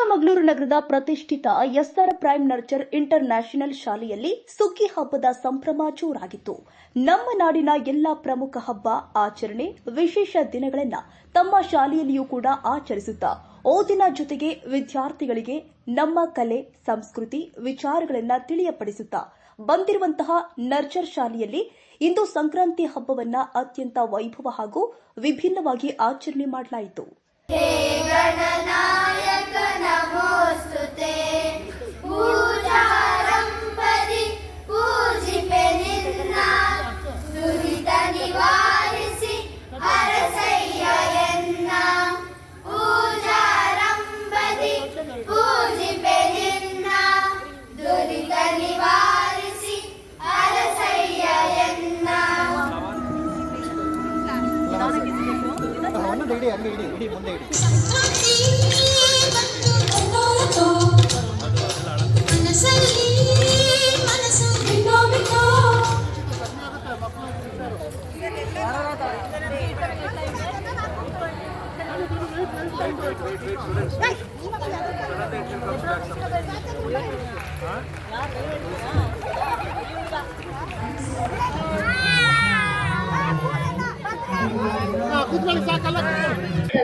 ಚಿಕ್ಕಮಗಳೂರು ನಗರದ ಪ್ರತಿಷ್ಠಿತ SR prime nurture international ಶಾಲೆಯಲ್ಲಿ ಸುಗ್ಗಿ ಹಬ್ಬದ ಸಂಭ್ರಮ ಜೋರಾಗಿತ್ತು. ನಮ್ಮ ನಾಡಿನ ಎಲ್ಲಾ ಪ್ರಮುಖ ಹಬ್ಬ, ಆಚರಣೆ, ವಿಶೇಷ ದಿನಗಳನ್ನ ತಮ್ಮ ಶಾಲೆಯಲ್ಲಿಯೂ ಕೂಡ ಆಚರಿಸುತ್ತಾ. ಓದಿನ ಜೊತೆಗೆ ವಿದ್ಯಾರ್ಥಿಗಳಿಗೆ ನಮ್ಮ ಕಲೆ, ಸಂಸ್ಕೃತಿ, ವಿಚಾರಗಳನ್ನ ತಿಳಿಯಪಡಿಸುತ್ತಾ. ಬಂದಿರುವಂತಹ ನರ್ಚರ್ ಶಾಲೆಯಲ್ಲಿ ಇಂದು ಸಂಕ್ರಾಂತಿ ಹಬ್ಬವನ್ನ ಅತ್ಯಂತ ವೈಭವ ಹಾಗೂ ವಿಭಿನ್ನವಾಗಿ ಆಚರಣೆ ಮಾಡಲಾಯಿತು. गणनायक नमोऽस्तु ಒಂದೊಂದು ಇಡಿ ಹಂಗೆ ಇಡಿ ಇಡಿ ಮುಂದೆ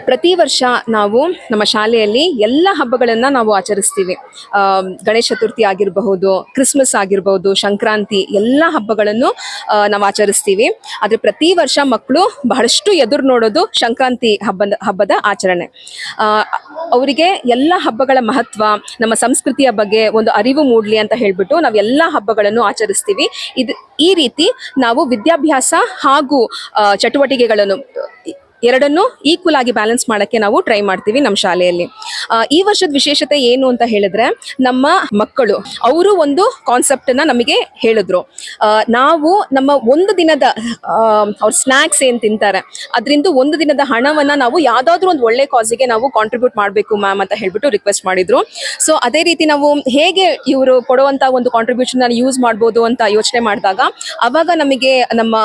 ಪ್ರತಿ ವರ್ಷ ನಾವು ನಮ್ಮ ಶಾಲೆಯಲ್ಲಿ ಎಲ್ಲ ಹಬ್ಬಗಳನ್ನು ನಾವು ಆಚರಿಸ್ತೀವಿ. ಗಣೇಶ ಚತುರ್ಥಿ ಆಗಿರಬಹುದು, ಕ್ರಿಸ್ಮಸ್ ಆಗಿರಬಹುದು, ಸಂಕ್ರಾಂತಿ ಎಲ್ಲ ಹಬ್ಬಗಳನ್ನು ನಾವು ಆಚರಿಸ್ತೀವಿ. ಆದರೆ ಪ್ರತಿ ವರ್ಷ ಮಕ್ಕಳು ಬಹಳಷ್ಟು ಎದುರು ನೋಡೋದು ಸಂಕ್ರಾಂತಿ ಹಬ್ಬದ ಹಬ್ಬದ ಆಚರಣೆ. ಅವರಿಗೆ ಎಲ್ಲ ಹಬ್ಬಗಳ ಮಹತ್ವ, ನಮ್ಮ ಸಂಸ್ಕೃತಿಯ ಬಗ್ಗೆ ಒಂದು ಅರಿವು ಮೂಡಲಿ ಅಂತ ಹೇಳಿಬಿಟ್ಟು ನಾವು ಎಲ್ಲ ಹಬ್ಬಗಳನ್ನು ಆಚರಿಸ್ತೀವಿ. ಇದು, ಈ ರೀತಿ ನಾವು ವಿದ್ಯಾಭ್ಯಾಸ ಹಾಗೂ ಚಟುವಟಿಕೆಗಳನ್ನು ಎರಡನ್ನು ಈಕ್ವಲ್ ಆಗಿ ಬ್ಯಾಲೆನ್ಸ್ ಮಾಡಕ್ಕೆ ನಾವು ಟ್ರೈ ಮಾಡ್ತೀವಿ ನಮ್ಮ ಶಾಲೆಯಲ್ಲಿ. ಈ ವರ್ಷದ ವಿಶೇಷತೆ ಏನು ಅಂತ ಹೇಳಿದ್ರೆ, ನಮ್ಮ ಮಕ್ಕಳು, ಅವರು ಒಂದು ಕಾನ್ಸೆಪ್ಟ್ ಅನ್ನ ನಮಗೆ ಹೇಳಿದ್ರು. ನಾವು ನಮ್ಮ ಒಂದು ದಿನದ ಅವ್ರ ಸ್ನ್ಯಾಕ್ಸ್ ಏನು ತಿಂತಾರೆ, ಅದರಿಂದ ಒಂದು ದಿನದ ಹಣವನ್ನ ನಾವು ಯಾವ್ದಾದ್ರು ಒಂದು ಒಳ್ಳೆ ಕಾಸಿಗೆ ನಾವು ಕಾಂಟ್ರಿಬ್ಯೂಟ್ ಮಾಡಬೇಕು ಮ್ಯಾಮ್ ಅಂತ ಹೇಳ್ಬಿಟ್ಟು ರಿಕ್ವೆಸ್ಟ್ ಮಾಡಿದ್ರು. ಸೊ ಅದೇ ರೀತಿ ನಾವು ಹೇಗೆ ಇವರು ಕೊಡುವಂತ ಒಂದು ಕಾಂಟ್ರಿಬ್ಯೂಷನ್ ಯೂಸ್ ಮಾಡ್ಬೋದು ಅಂತ ಯೋಚನೆ ಮಾಡಿದಾಗ, ಅವಾಗ ನಮಗೆ ನಮ್ಮ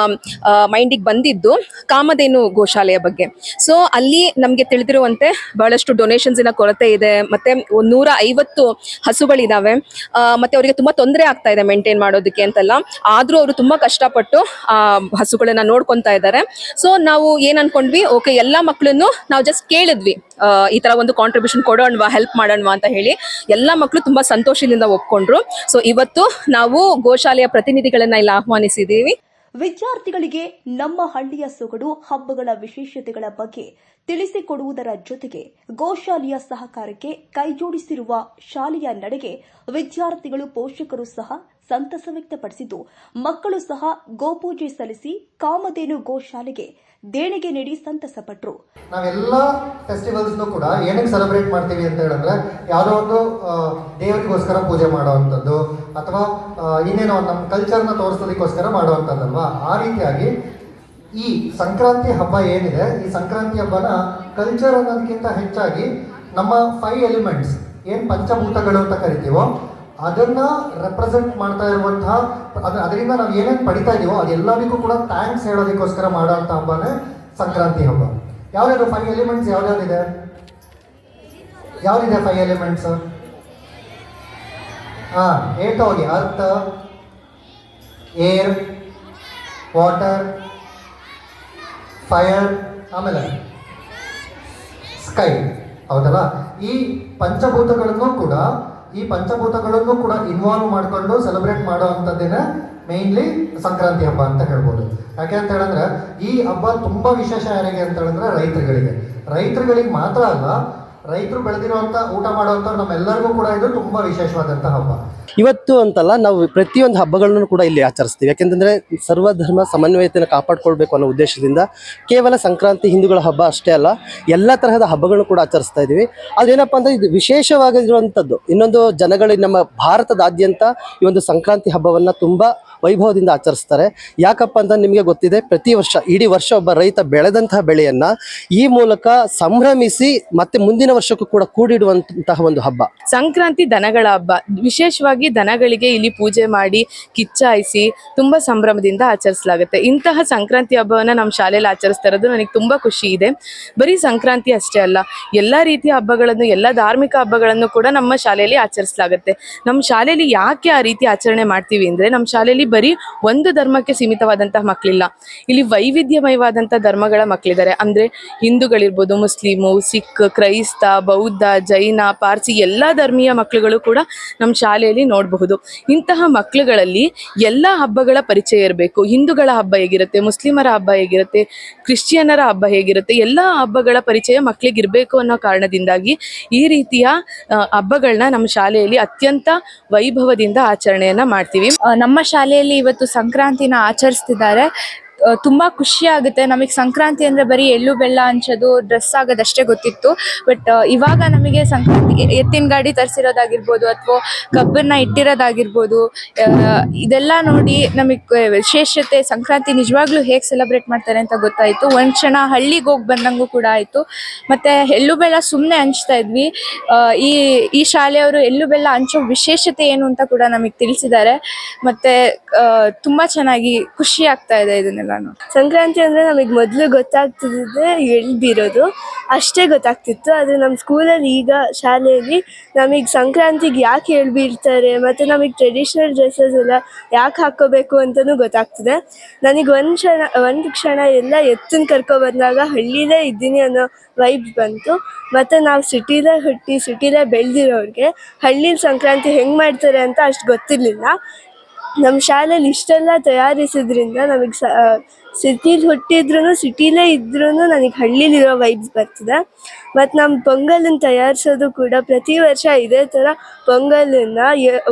ಮೈಂಡಿಗೆ ಬಂದಿದ್ದು ಕಾಮಧೇನು ಗೋಶಾಲೆಯ ಬಗ್ಗೆ. ಸೊ ಅಲ್ಲಿ ನಮಗೆ ತಿಳಿದಿರುವಂತೆ ಬಹಳಷ್ಟು ಡೊನೇಷನ್ಸಿನ ಕೊರತೆ ಇದೆ. ಮತ್ತೆ ನೂರ ಐವತ್ತು ಹಸುಗಳಿದಾವೆ ಮತ್ತೆ ಅವರಿಗೆ ತುಂಬಾ ತೊಂದರೆ ಆಗ್ತಾ ಇದೆ ಮೇಂಟೈನ್ ಮಾಡೋದಕ್ಕೆ ಅಂತೆಲ್ಲ. ಆದ್ರೂ ಅವರು ತುಂಬಾ ಕಷ್ಟಪಟ್ಟು, ಆ, ಹಸುಗಳನ್ನ ನೋಡ್ಕೊಂತಾ ಇದ್ದಾರೆ. ಸೊ ನಾವು ಏನ್ ಅನ್ಕೊಂಡ್ವಿ? ಓಕೆ ಎಲ್ಲಾ ಮಕ್ಕಳನ್ನು ನಾವು ಜಸ್ಟ್ ಕೇಳಿದ್ವಿ. ಈ ತರ ಒಂದು ಕಾಂಟ್ರಿಬ್ಯೂಷನ್ ಕೊಡೋಣವಾ ಹೆಲ್ಪ್ ಮಾಡೋಣವಾ ಅಂತ ಹೇಳಿ. ಎಲ್ಲಾ ಮಕ್ಕಳು ತುಂಬಾ ಸಂತೋಷದಿಂದ ಒಪ್ಕೊಂಡ್ರು. ಸೊ ಇವತ್ತು ನಾವು ಗೋಶಾಲೆಯ ಪ್ರತಿನಿಧಿಗಳನ್ನ ಇಲ್ಲಿ ಆಹ್ವಾನಿಸಿದೀವಿ. ವಿದ್ಯಾರ್ಥಿಗಳಿಗೆ ನಮ್ಮ ಹಳ್ಳಿಯ ಸೊಗಡು, ಹಬ್ಬಗಳ ವಿಶೇಷತೆಗಳ ಬಗ್ಗೆ ತಿಳಿಸಿಕೊಡುವುದರ ಜೊತೆಗೆ ಗೋಶಾಲೆಯ ಸಹಕಾರಕ್ಕೆ ಕೈಜೋಡಿಸಿರುವ ಶಾಲೆಯ ನಡೆಗೆ ವಿದ್ಯಾರ್ಥಿಗಳು ಪೋಷಕರು ಸಹ ಸಂತಸ ವ್ಯಕ್ತಪಡಿಸಿದ್ದು, ಮಕ್ಕಳು ಸಹ ಗೋಪೂಜೆ ಸಲ್ಲಿಸಿ ಕಾಮಧೇನು ಗೋಶಾಲೆಗೆ ದೇಣಿಗೆ ನೀಡಿ ಸಂತಸಪಟ್ಟರು ನಾವೆಲ್ಲ ಫೆಸ್ಟಿವಲ್ಸ್ನು ಕೂಡ ಏನಕ್ಕೆ ಸೆಲೆಬ್ರೇಟ್ ಮಾಡ್ತೀವಿ ಅಂತ ಹೇಳಿದ್ರೆ ಯಾವುದೋ ಒಂದು ದೇವರಿಗೋಸ್ಕರ ಪೂಜೆ ಮಾಡುವಂಥದ್ದು ಅಥವಾ ಇನ್ನೇನೋ ನಮ್ಮ ಕಲ್ಚರ್ನ ತೋರಿಸೋದಕ್ಕೋಸ್ಕರ ಮಾಡುವಂಥದ್ದಲ್ವಾ? ಆ ರೀತಿಯಾಗಿ ಈ ಸಂಕ್ರಾಂತಿ ಹಬ್ಬ ಏನಿದೆ, ಈ ಸಂಕ್ರಾಂತಿ ಹಬ್ಬನ ಕಲ್ಚರ್ ಅನ್ನೋದಕ್ಕಿಂತ ಹೆಚ್ಚಾಗಿ ನಮ್ಮ ಫೈವ್ ಎಲಿಮೆಂಟ್ಸ್ ಏನು ಪಂಚಭೂತಗಳು ಅಂತ ಕರಿತೀವೋ ಅದನ್ನ ರೆಪ್ರೆಸೆಂಟ್ ಮಾಡ್ತಾ ಇರುವಂತಹ ಅದ ಅದರಿಂದ ನಾವು ಏನೇನು ಪಡಿತಾ ಇದೀವೋ ಅದೆಲ್ಲದಕ್ಕೂ ಕೂಡ ಥ್ಯಾಂಕ್ಸ್ ಹೇಳೋದಕ್ಕೋಸ್ಕರ ಮಾಡೋಂಥ ಹಬ್ಬನೇ ಸಂಕ್ರಾಂತಿ ಹಬ್ಬ. ಯಾವ್ದಾದ್ರು ಫೈವ್ ಎಲಿಮೆಂಟ್ಸ್ ಯಾವ್ಯಾವ್ದಿದೆ ಯಾವ್ದಿದೆ ಫೈವ್ ಎಲಿಮೆಂಟ್ಸ್ ಹಾ, ಹೇಳ್ತಾ ಹೋಗಿ. ಅರ್ತ್ ಏರ್ ವಾಟರ್ ಫೈರ್ ಆಮೇಲೆ ಸ್ಕೈ ಹೌದಲ್ಲ? ಈ ಪಂಚಭೂತಗಳನ್ನು ಕೂಡ ಈ ಪಂಚಭೂತಗಳನ್ನು ಕೂಡ ಇನ್ವಾಲ್ವ್ ಮಾಡಿಕೊಂಡು ಸೆಲೆಬ್ರೇಟ್ ಮಾಡೋ ಅಂಥದ್ದೇನೆ ಮೇನ್ಲಿ ಸಂಕ್ರಾಂತಿ ಹಬ್ಬ ಅಂತ ಹೇಳ್ಬೋದು. ಯಾಕೆ ಅಂತ ಹೇಳಿದ್ರೆ, ಈ ಹಬ್ಬ ತುಂಬಾ ವಿಶೇಷ ಯಾರಿಗೆ ಅಂತ ಹೇಳಿದ್ರೆ ರೈತರುಗಳಿಗೆ. ರೈತರುಗಳಿಗೆ ಮಾತ್ರ ಅಲ್ಲ, ರೈತರು ಬೆಳೆದಿರುವಂಥ, ಊಟ ಮಾಡುವಂತ ನಮ್ಮೆಲ್ಲರಿಗೂ ಕೂಡ ಇದು ತುಂಬಾ ವಿಶೇಷವಾದಂಥ ಹಬ್ಬ. ಇವತ್ತು ಅಂತಲ್ಲ ನಾವು ಪ್ರತಿಯೊಂದು ಹಬ್ಬಗಳನ್ನು ಕೂಡ ಇಲ್ಲಿ ಆಚರಿಸ್ತೀವಿ. ಯಾಕೆಂತಂದರೆ ಸರ್ವಧರ್ಮ ಸಮನ್ವಯತೆಯನ್ನು ಕಾಪಾಡ್ಕೊಳ್ಬೇಕು ಅನ್ನೋ ಉದ್ದೇಶದಿಂದ ಕೇವಲ ಸಂಕ್ರಾಂತಿ ಹಿಂದೂಗಳ ಹಬ್ಬ ಅಷ್ಟೇ ಅಲ್ಲ, ಎಲ್ಲ ತರಹದ ಹಬ್ಬಗಳನ್ನು ಕೂಡ ಆಚರಿಸ್ತಾ ಇದ್ದೀವಿ ಅದೇನಪ್ಪ ಅಂದ್ರೆ ಇದು ವಿಶೇಷವಾಗಿರುವಂಥದ್ದು, ಇನ್ನೊಂದು ಜನಗಳು ನಮ್ಮ ಭಾರತದಾದ್ಯಂತ ಈ ಒಂದು ಸಂಕ್ರಾಂತಿ ಹಬ್ಬವನ್ನು ತುಂಬ ವೈಭವದಿಂದ ಆಚರಿಸ್ತಾರೆ. ಯಾಕಪ್ಪ ಅಂತ ನಿಮಗೆ ಗೊತ್ತಿದೆ, ಪ್ರತಿ ವರ್ಷ, ಇಡೀ ವರ್ಷ ಒಬ್ಬ ರೈತ ಬೆಳೆದಂತಹ ಬೆಳೆಯನ್ನು ಈ ಮೂಲಕ ಸಂಭ್ರಮಿಸಿ ಮತ್ತೆ ಮುಂದಿನ ವರ್ಷಕ್ಕೂ ಕೂಡ ಕೂಡಿಡುವಂತಹ ಒಂದು ಹಬ್ಬ. ಸಂಕ್ರಾಂತಿ ದನಗಳ ಹಬ್ಬ, ವಿಶೇಷವಾಗಿ ದನಗಳಿಗೆ ಇಲ್ಲಿ ಪೂಜೆ ಮಾಡಿ ಕಿಚ್ಚಾಯಿಸಿ ತುಂಬಾ ಸಂಭ್ರಮದಿಂದ ಆಚರಿಸಲಾಗುತ್ತೆ. ಇಂತಹ ಸಂಕ್ರಾಂತಿ ಹಬ್ಬವನ್ನು ನಮ್ಮ ಶಾಲೆಯಲ್ಲಿ ಆಚರಿಸ್ತಾ ನನಗೆ ತುಂಬಾ ಖುಷಿ ಇದೆ. ಬರೀ ಸಂಕ್ರಾಂತಿ ಅಷ್ಟೇ ಅಲ್ಲ, ಎಲ್ಲಾ ರೀತಿಯ ಹಬ್ಬಗಳನ್ನು, ಎಲ್ಲ ಧಾರ್ಮಿಕ ಹಬ್ಬಗಳನ್ನು ಕೂಡ ನಮ್ಮ ಶಾಲೆಯಲ್ಲಿ ಆಚರಿಸಲಾಗುತ್ತೆ. ನಮ್ಮ ಶಾಲೆಯಲ್ಲಿ ಯಾಕೆ ಆ ರೀತಿ ಆಚರಣೆ ಮಾಡ್ತೀವಿ ಅಂದ್ರೆ ನಮ್ಮ ಶಾಲೆಯಲ್ಲಿ ಬರೀ ಒಂದು ಧರ್ಮಕ್ಕೆ ಸೀಮಿತವಾದಂತಹ ಮಕ್ಕಳಿಲ್ಲ ಇಲ್ಲಿ ವೈವಿಧ್ಯಮಯವಾದಂಥ ಧರ್ಮಗಳ ಮಕ್ಕಳಿದ್ದಾರೆ ಅಂದ್ರೆ ಹಿಂದೂಗಳಿರ್ಬೋದು, ಮುಸ್ಲಿಮು, ಸಿಖ್, ಕ್ರೈಸ್ತ, ಬೌದ್ಧ, ಜೈನ, ಪಾರ್ಸಿ ಎಲ್ಲ ಧರ್ಮೀಯ ಮಕ್ಕಳುಗಳು ಕೂಡ ನಮ್ಮ ಶಾಲೆಯಲ್ಲಿ ನೋಡಬಹುದು. ಇಂತಹ ಮಕ್ಕಳುಗಳಲ್ಲಿ ಎಲ್ಲ ಹಬ್ಬಗಳ ಪರಿಚಯ ಇರಬೇಕು. ಹಿಂದೂಗಳ ಹಬ್ಬ ಹೇಗಿರುತ್ತೆ, ಮುಸ್ಲಿಮರ ಹಬ್ಬ ಹೇಗಿರುತ್ತೆ ಕ್ರಿಶ್ಚಿಯನ್ನರ ಹಬ್ಬ ಹೇಗಿರುತ್ತೆ, ಎಲ್ಲ ಹಬ್ಬಗಳ ಪರಿಚಯ ಮಕ್ಕಳಿಗೆ ಇರಬೇಕು ಅನ್ನೋ ಕಾರಣದಿಂದಾಗಿ ಈ ರೀತಿಯ ಹಬ್ಬಗಳನ್ನ ನಮ್ಮ ಶಾಲೆಯಲ್ಲಿ ಅತ್ಯಂತ ವೈಭವದಿಂದ ಆಚರಣೆಯನ್ನ ಮಾಡ್ತೀವಿ. ನಮ್ಮ ಶಾಲೆಯಲ್ಲಿ ಇವತ್ತು ಸಂಕ್ರಾಂತಿನ ಆಚರಿಸ್ತಿದ್ದಾರೆ. ತುಂಬಾ ಖುಷಿ ಆಗುತ್ತೆ. ನಮಗೆ ಸಂಕ್ರಾಂತಿ ಅಂದ್ರೆ ಬರೀ ಎಳ್ಳು, ಬೆಲ್ಲ ಹಂಚೋದು ಡ್ರೆಸ್ ಆಗೋದಷ್ಟೇ ಗೊತ್ತಿತ್ತು. ಬಟ್ ಇವಾಗ ನಮಗೆ ಸಂಕ್ರಾಂತಿಗೆ ಎತ್ತಿನ ಗಾಡಿ ತರಿಸಿರೋದಾಗಿರ್ಬೋದು ಅಥವಾ ಕಬ್ಬನ್ನ ಇಟ್ಟಿರೋದಾಗಿರ್ಬೋದು ಇದೆಲ್ಲ ನೋಡಿ ನಮಗೆ ವಿಶೇಷತೆ ಸಂಕ್ರಾಂತಿ ನಿಜವಾಗ್ಲೂ ಹೇಗೆ ಸೆಲೆಬ್ರೇಟ್ ಮಾಡ್ತಾರೆ ಅಂತ ಗೊತ್ತಾಯಿತು. ಒಂದು ಕ್ಷಣ ಹಳ್ಳಿಗೆ ಹೋಗಿ ಬಂದಂಗೂ ಕೂಡ ಆಯಿತು. ಮತ್ತೆ ಎಳ್ಳು, ಬೆಲ್ಲ ಸುಮ್ಮನೆ ಹಂಚ್ತಾ ಇದ್ವಿ. ಈ ಈ ಶಾಲೆಯವರು ಎಳ್ಳು, ಬೆಲ್ಲ ಹಂಚೋ ವಿಶೇಷತೆ ಏನು ಅಂತ ಕೂಡ ನಮಗೆ ತಿಳಿಸಿದ್ದಾರೆ. ಮತ್ತೆ ತುಂಬಾ ಚೆನ್ನಾಗಿ ಖುಷಿ ಆಗ್ತಾ ಇದೆ ಇದನ್ನೆಲ್ಲಾನು ಸಂಕ್ರಾಂತಿ ಅಂದ್ರೆ ನಮಗೆ ಮೊದಲು ಗೊತ್ತಾಗ್ತಿದ್ದೆ ಎಳ್ದಿರೋದು ಅಷ್ಟೇ ಗೊತ್ತಾಗ್ತಿತ್ತು. ಆದ್ರೆ ನಮ್ಮ ಸ್ಕೂಲಲ್ಲಿ ಈಗ ಶಾಲೆಯಲ್ಲಿ ನಮಗೆ ಸಂಕ್ರಾಂತಿಗೆ ಯಾಕೆ ಎಳ್ಬೀಳ್ತಾರೆ ಮತ್ತೆ ನಮಗೆ ಟ್ರೆಡಿಷನಲ್ ಡ್ರೆಸ್ಸಸ್ ಎಲ್ಲ ಯಾಕೆ ಹಾಕ್ಕೋಬೇಕು ಅಂತಲೂ ಗೊತ್ತಾಗ್ತಿದೆ. ನನಗೆ ಒಂದ್ ಕ್ಷಣ, ಒಂದು ಕ್ಷಣ ಎಲ್ಲ ಎತ್ತನ್ನು ಕರ್ಕೊ ಬಂದಾಗ ಹಳ್ಳಿಲೇ ಇದ್ದೀನಿ ಅನ್ನೋ ವೈಬ್ ಬಂತು. ಮತ್ತೆ ನಾವು ಸಿಟಿಲೇ ಹುಟ್ಟಿ, ಸಿಟಿಲೇ ಬೆಳೆದಿರೋರಿಗೆ ಹಳ್ಳಿಲಿ ಸಂಕ್ರಾಂತಿ ಹೆಂಗ್ ಮಾಡ್ತಾರೆ ಅಂತ ಅಷ್ಟು ಗೊತ್ತಿರಲಿಲ್ಲ. ನಮ್ಮ ಶಾಲೆಲಿ ಇಷ್ಟೆಲ್ಲ ತಯಾರಿಸಿದ್ರಿಂದ ನಮಗೆ ಸ ಸಿಟೀಲಿ ಹುಟ್ಟಿದ್ರೂ ಸಿಟಿಲೇ ಇದ್ರೂ ನನಗೆ ಹಳ್ಳಿಲಿರೋ ವೈಬ್ಸ್ ಬರ್ತದೆ. ಮತ್ತು ನಮ್ಮ ಪೊಂಗಲನ್ನು ತಯಾರಿಸೋದು ಕೂಡ ಪ್ರತಿ ವರ್ಷ ಇದೇ ಥರ ಪೊಂಗಲನ್ನು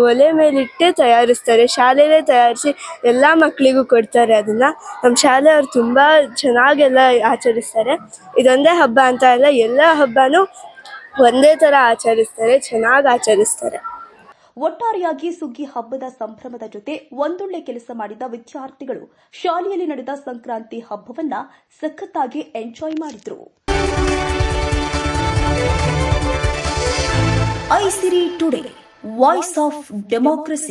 ಒಲೆ ಮೇಲಿಟ್ಟೇ ತಯಾರಿಸ್ತಾರೆ. ಶಾಲೆಯಲ್ಲೇ ತಯಾರಿಸಿ ಎಲ್ಲ ಮಕ್ಕಳಿಗೂ ಕೊಡ್ತಾರೆ ಅದನ್ನು. ನಮ್ಮ ಶಾಲೆಯವ್ರು ತುಂಬ ಚೆನ್ನಾಗೆಲ್ಲ ಆಚರಿಸ್ತಾರೆ. ಇದೊಂದೇ ಹಬ್ಬ ಅಂತ ಅಲ್ಲ, ಎಲ್ಲ ಹಬ್ಬನೂ ಒಂದೇ ಥರ ಆಚರಿಸ್ತಾರೆ, ಚೆನ್ನಾಗಿ ಆಚರಿಸ್ತಾರೆ. ಒಟ್ಟಾರೆಯಾಗಿ ಸುಗ್ಗಿ ಹಬ್ಬದ ಸಂಭ್ರಮದ ಜೊತೆ ಒಂದೊಳ್ಳೆ ಕೆಲಸ ಮಾಡಿದ ವಿದ್ಯಾರ್ಥಿಗಳು ಶಾಲೆಯಲ್ಲಿ ನಡೆದ ಸಂಕ್ರಾಂತಿ ಹಬ್ಬವನ್ನ ಸಖತ್ತಾಗಿ ಎಂಜಾಯ್ ಮಾಡಿದ್ರು. Aisiri today, voice of democracy.